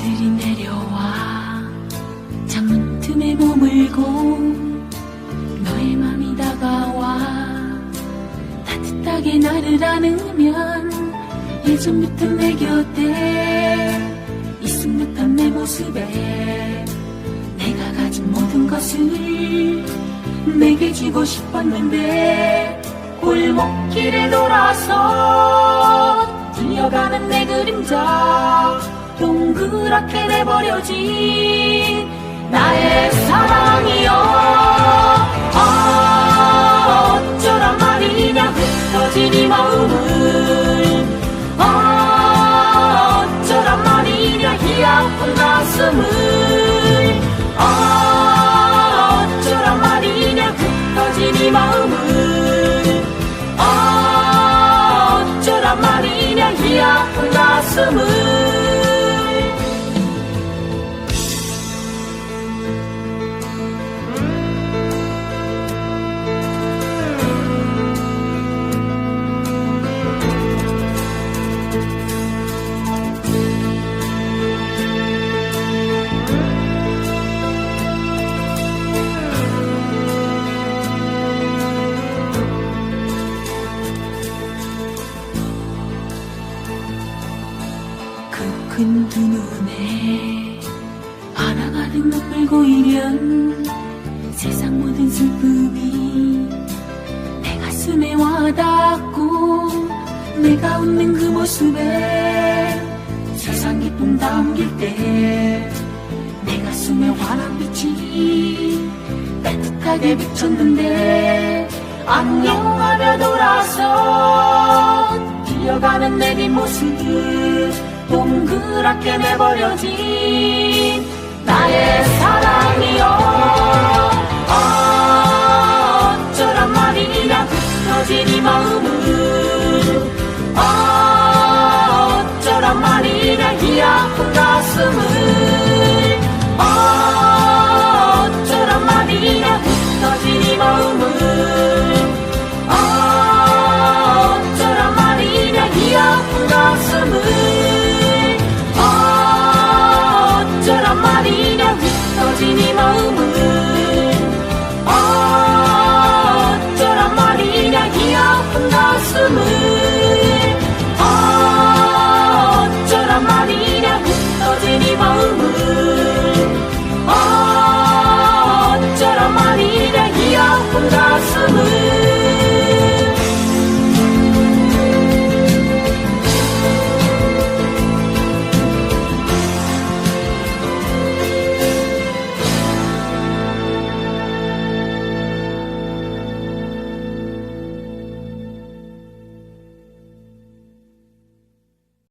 그들이 내려와 창문 틈에 머물고 너의 맘이 다가와 따뜻하게 나를 안으면 예전부터 내 곁에 있은 듯한 내 모습에 내가 가진 모든 것을 내게 주고 싶었는데 골목길에 돌아서 뛰어가는 내 그림자 동그랗게 내버려진 나의 사랑이여. 아 어쩌란 말이냐 흩어진 이 마음을. 아 어쩌란 말이냐 이 아픈 가슴을. 아 어쩌란 말이냐 흩어진 이 마음을. 아 어쩌란 말이냐 이 아픈 가슴을 그큰두 눈에 하나가득 눈물 고이면 세상 모든 슬픔이 내 가슴에 와닿고 내가 웃는 그 모습에 세상 기쁨 담길 때 내 가슴에 환한 빛이 따뜻하게 비쳤는데 안녕하며 돌아서 달려가는 내 뒷모습 동그랗게 내버려진 나의 사랑이여. Seni bağımlı